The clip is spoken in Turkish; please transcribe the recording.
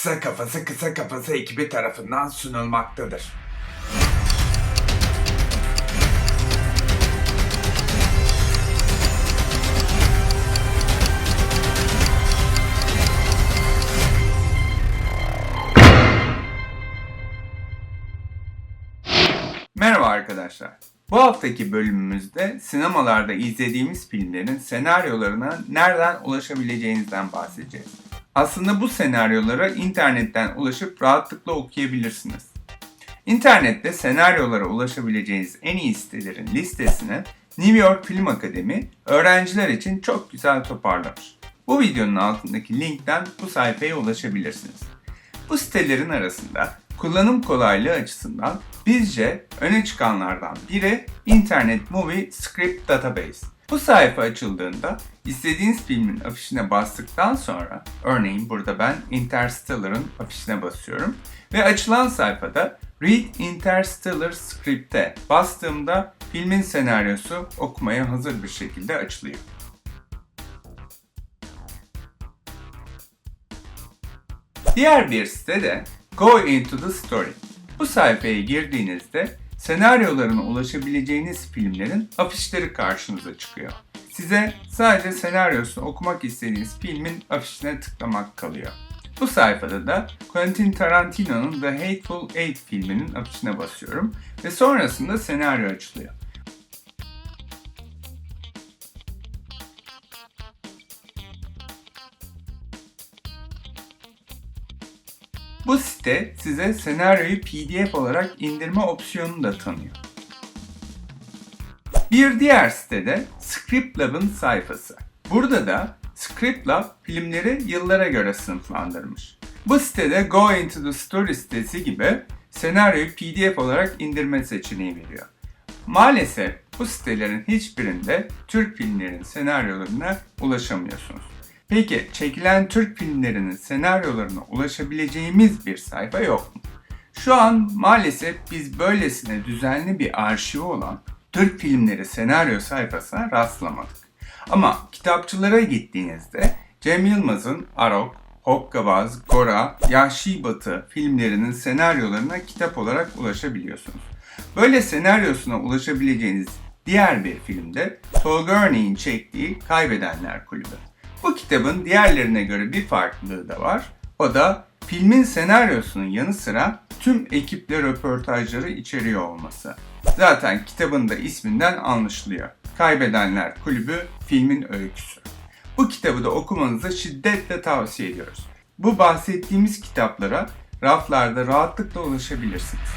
Kısa Kafası Kısa Kafası ekibi tarafından sunulmaktadır. Merhaba arkadaşlar. Bu haftaki bölümümüzde sinemalarda izlediğimiz filmlerin senaryolarına nereden ulaşabileceğinizden bahsedeceğiz. Aslında bu senaryolara internetten ulaşıp rahatlıkla okuyabilirsiniz. İnternette senaryolara ulaşabileceğiniz en iyi sitelerin listesini New York Film Akademi öğrenciler için çok güzel toparlamış. Bu videonun altındaki linkten bu sayfaya ulaşabilirsiniz. Bu sitelerin arasında kullanım kolaylığı açısından bizce öne çıkanlardan biri Internet Movie Script Database. Bu sayfa açıldığında istediğiniz filmin afişine bastıktan sonra, örneğin burada ben Interstellar'ın afişine basıyorum ve açılan sayfada Read Interstellar Script'e bastığımda filmin senaryosu okumaya hazır bir şekilde açılıyor. Diğer bir site de Go Into the Story. Bu sayfaya girdiğinizde senaryolarına ulaşabileceğiniz filmlerin afişleri karşınıza çıkıyor. Size sadece senaryosunu okumak istediğiniz filmin afişine tıklamak kalıyor. Bu sayfada da Quentin Tarantino'nun The Hateful Eight filminin afişine basıyorum ve sonrasında senaryo açılıyor. Bu site size senaryoyu PDF olarak indirme opsiyonunu da tanıyor. Bir diğer sitede Scriptlab'ın sayfası. Burada da Scriptlab filmleri yıllara göre sınıflandırmış. Bu sitede Go Into the Story sitesi gibi senaryoyu PDF olarak indirme seçeneği veriyor. Maalesef bu sitelerin hiçbirinde Türk filmlerin senaryolarına ulaşamıyorsunuz. Peki çekilen Türk filmlerinin senaryolarına ulaşabileceğimiz bir sayfa yok mu? Şu an maalesef biz böylesine düzenli bir arşivi olan Türk filmleri senaryo sayfasına rastlamadık. Ama kitapçılara gittiğinizde Cem Yılmaz'ın Arok, Hokkabaz, Gora, Yahşi Batı filmlerinin senaryolarına kitap olarak ulaşabiliyorsunuz. Böyle senaryosuna ulaşabileceğiniz diğer bir filmde Tolga Örneğin çektiği Kaybedenler Kulübü. Bu kitabın diğerlerine göre bir farklılığı da var. O da filmin senaryosunun yanı sıra tüm ekiple röportajları içeriyor olması. Zaten kitabın da isminden anlaşılıyor. Kaybedenler Kulübü filmin öyküsü. Bu kitabı da okumanızı şiddetle tavsiye ediyoruz. Bu bahsettiğimiz kitaplara raflarda rahatlıkla ulaşabilirsiniz.